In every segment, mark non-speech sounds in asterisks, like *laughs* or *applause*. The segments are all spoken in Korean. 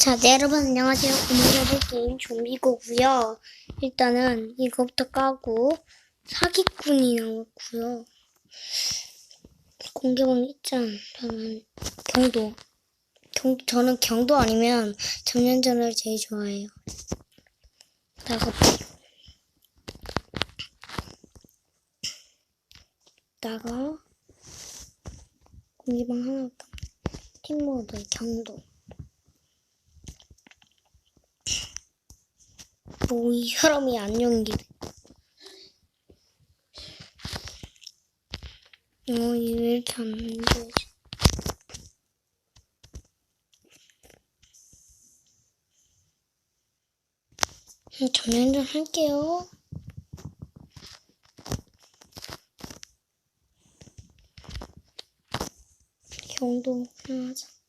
자, 네, 여러분 안녕하세요. 오늘 해볼 게임 좀비고고요. 일단은 이거부터 까고 사기꾼이 나왔고요. 공개방 있잖. 저는 경도. 경, 저는 경도 아니면 전년전을 제일 좋아해요. 다섯 다가 공개방 하나 팀모드 경도. 뭐, 이 사람이 안 연기네. 어, 이왜 이렇게 안 되지? 음, 전연전 할게요. 하나 하자.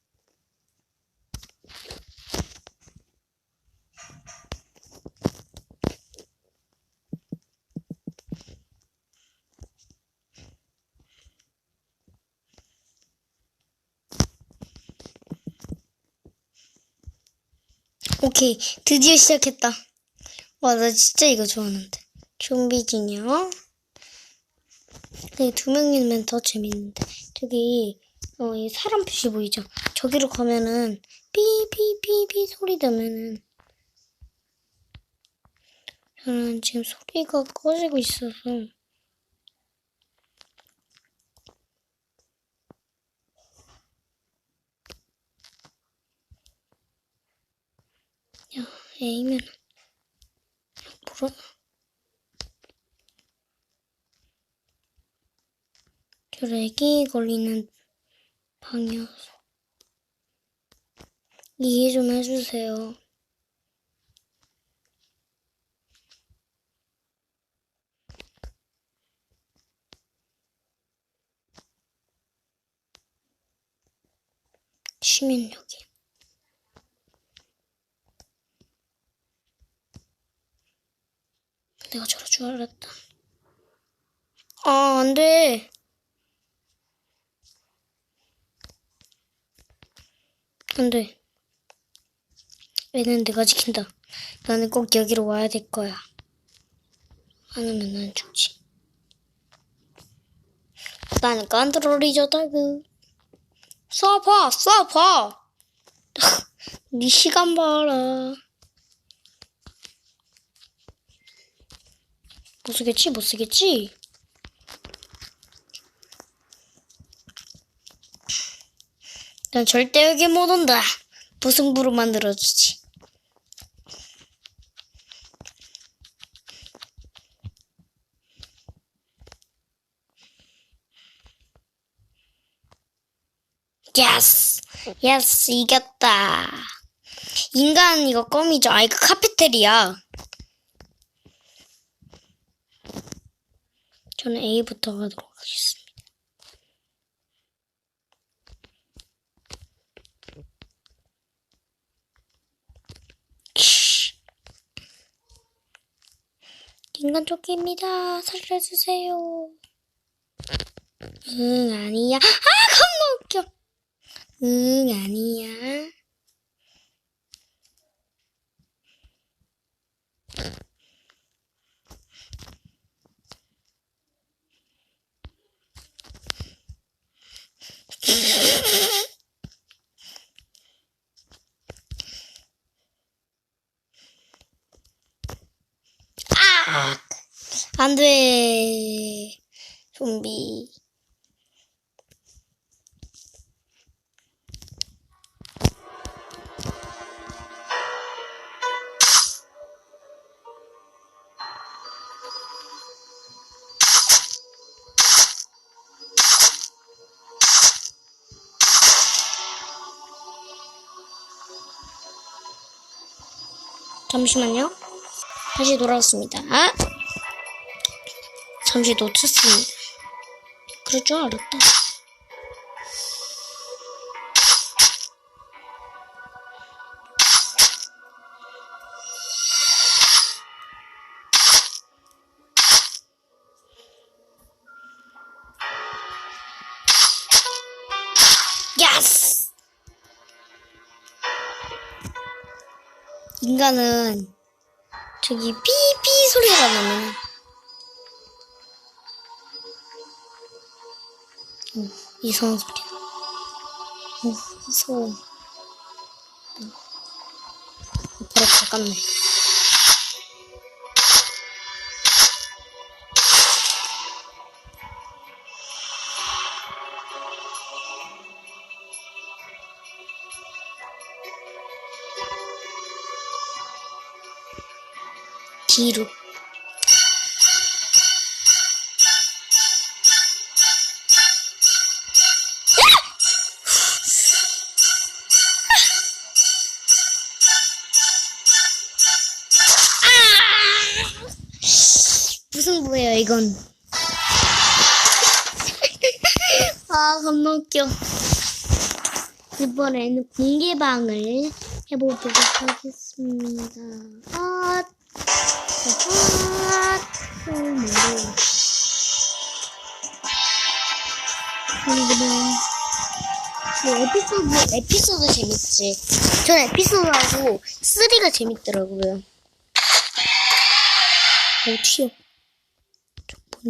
오케이, 드디어 시작했다. 와, 나 진짜 이거 좋아하는데. 좀비 진영. 근데 두 명이면 더 재밌는데. 저기, 어, 이 사람 표시 보이죠? 저기로 가면은, 삐삐삐삐 소리 나면은, 저는 지금 소리가 꺼지고 있어서, 야, A면, 뭐라? 저 렉이 걸리는 방이어서 이해 좀 해주세요. 쉬면 여기. 내가 저럴 줄 알았다. 아, 안 돼. 안 돼. 얘는 내가 지킨다. 나는 꼭 여기로 와야 될 거야. 안 오면 난 죽지. 나는 깐드로리저 달그. 쏴봐, 쏴봐. *laughs* 네 시간 봐라. 못 쓰겠지, 못 쓰겠지. 난 절대 여기 못 온다. 무승부로 만들어주지. 예스! 예스, 이겼다. 인간 이거 껌이죠. 아, 이거 카페테리아. 저는 A부터 가도록 하겠습니다. 키. 인간 조끼입니다. 살려주세요. 응, 아니야. 아, 겁나 웃겨. 응, 아니야. 아, 안 돼. 좀비. 잠시만요. 다시 돌아왔습니다. 아! 잠시 놓쳤습니다. 그럴 줄 알았다. 예스! 인간은 저기 삐삐 소리가 나면 어, 이상한 소리야. 어, 무서워. 어, 바로 가깝네. 뒤로. 이건? *laughs* 아 겁나 웃겨. 이번에는 공개방을 해보도록 하겠습니다. 아, 아, 정말. 그리고는 뭐 에피소드 에피소드 재밌지. 전 에피소드하고 3가 재밌더라고요. 어디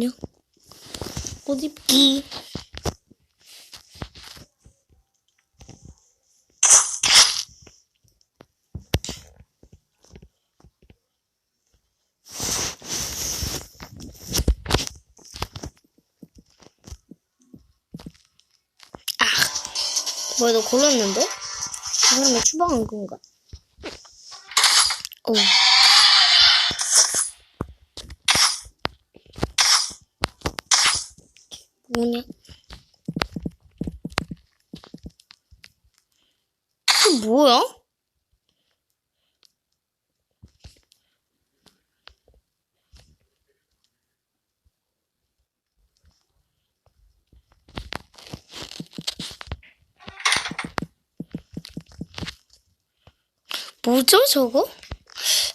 요? 저 뭐냐? 옷 입기. 아, 뭐야, 너 골랐는데? 그러면 추방한 건가? 오. 뭐냐? 뭐야? 뭐죠, 저거?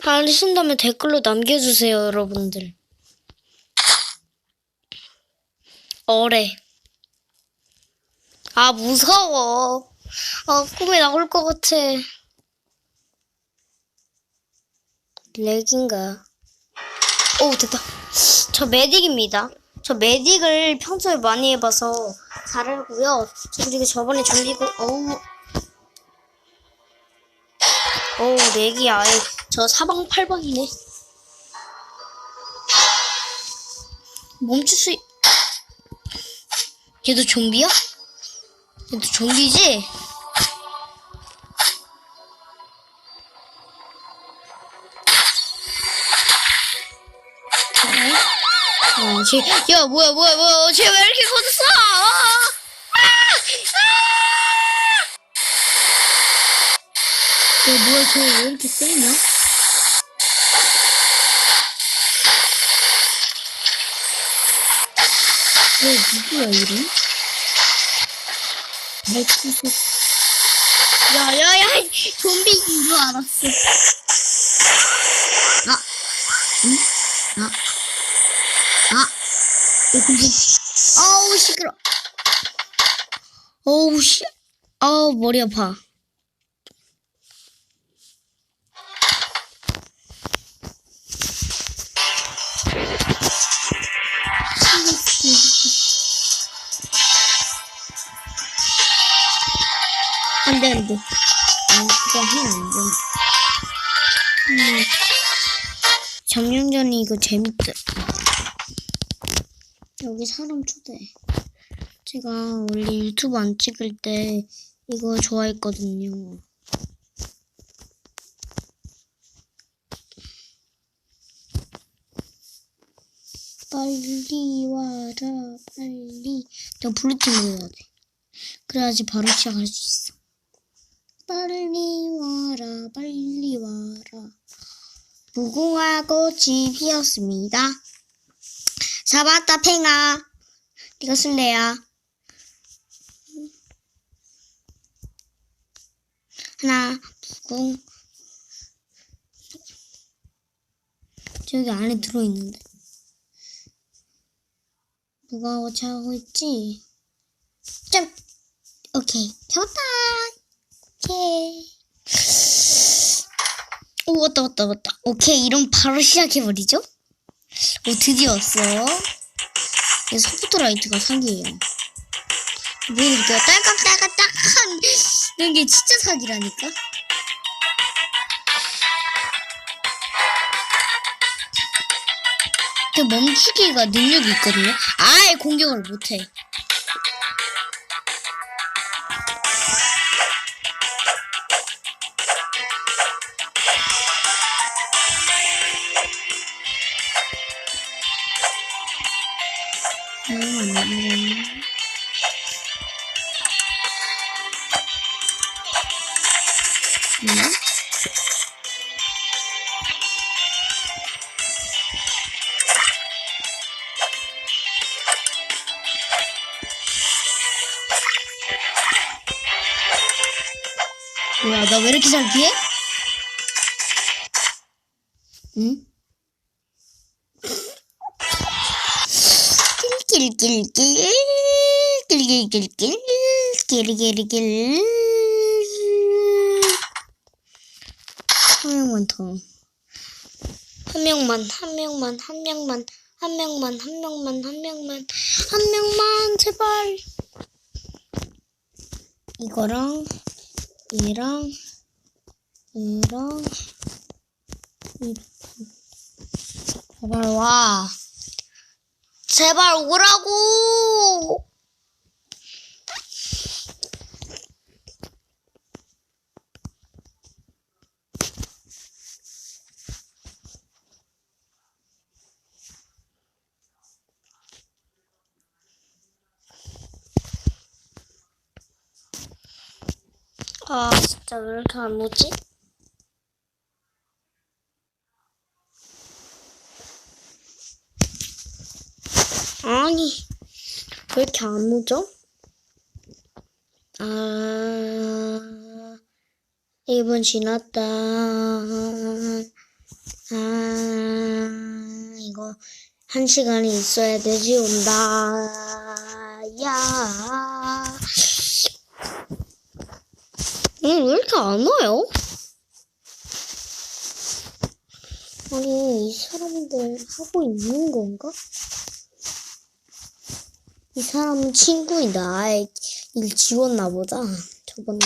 알신다면 댓글로 남겨주세요, 여러분들. 어래. 아, 무서워. 아, 꿈에 나올 것 같아. 렉인가? 오, 됐다. 저 메딕입니다. 저 메딕을 평소에 많이 해봐서 잘 알고요. 저 그리고 저번에 좀비고, 어우. 어우, 렉이 아예 저 사방 팔방이네. 멈출 수, 있... 얘도 좀비야? 얘도 좀비지? 어, 쟤, 야, 뭐야, 뭐야, 뭐야, 쟤 왜 이렇게 커졌어? 아! 아! 아! 야, 뭐야, 쟤왜 이렇게 세냐? 왜 누구야, 이름? 맥주소. 야, 야, 야, 좀비인 줄 알았어. 아, 응? 아, 아, 이 근데, 아우, 시끄러. 어우, 씨. 아우, 머리 아파. 안 돼, 안 돼. 아, 그거 하면 안 돼. 음, 점령전이 이거 재밌다. 여기 사람 초대. 제가 원래 유튜브 안 찍을 때 이거 좋아했거든요. 빨리 와라, 빨리. 내가 블루팀으로 해야 돼. 그래야지 바로 시작할 수 있어. 빨리 와라, 빨리 와라. 무궁화 꽃이 피었습니다. 잡았다, 팽아. 네가 쓸래야. 하나, 무궁. 저기 안에 들어있는데. 누가 어차하고 있지? 점! 오케이. 잡았다! 오, 맞다, 맞다, 맞다. 오케이, 이럼 바로 시작해버리죠? 오, 드디어 왔어. 이 소프트 라이트가 사기예요. 보여드릴게요. 딸깍딸깍딸깍한 이런 게 진짜 사기라니까. 그 멈추기가 능력이 있거든요. 아예 공격을 못해. 뭐야, 나 왜 이렇게 잘 피해? 응? 낄낄낄낄 낄낄낄낄 끼리끼리낄 한 명만 더. 한 명만, 한 명만, 한 명만, 한 명만, 한 명만, 한 명만, 한 명만, 제발. 이거랑, 얘랑, 얘랑, 이, 제발 와. 제발 오라고! 아, 진짜 왜 이렇게 안 오지? 아니, 왜 이렇게 안 오죠? 아, 1분 지났다. 아, 이거, 한 시간이 있어야 되지, 온다. 야. 응, 왜 이렇게 안 와요? 아니, 이 사람들 하고 있는 건가? 이 사람은 친구인 나의 일 지웠나 보다. 저번에.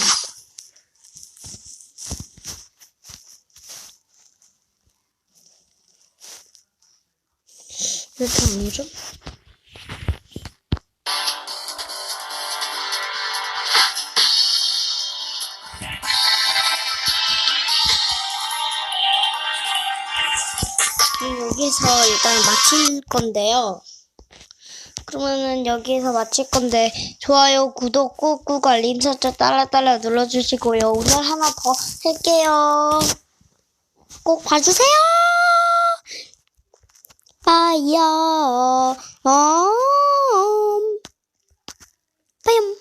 왜 이렇게 안 오죠? 네, 여기서 일단 마칠 건데요. 그러면은 여기서 마칠 건데 좋아요, 구독 꾹꾹 알림 설정 따라따라 눌러주시고요. 오늘 하나 더 할게요. 꼭 봐주세요. 빠이요. 어? 빠염.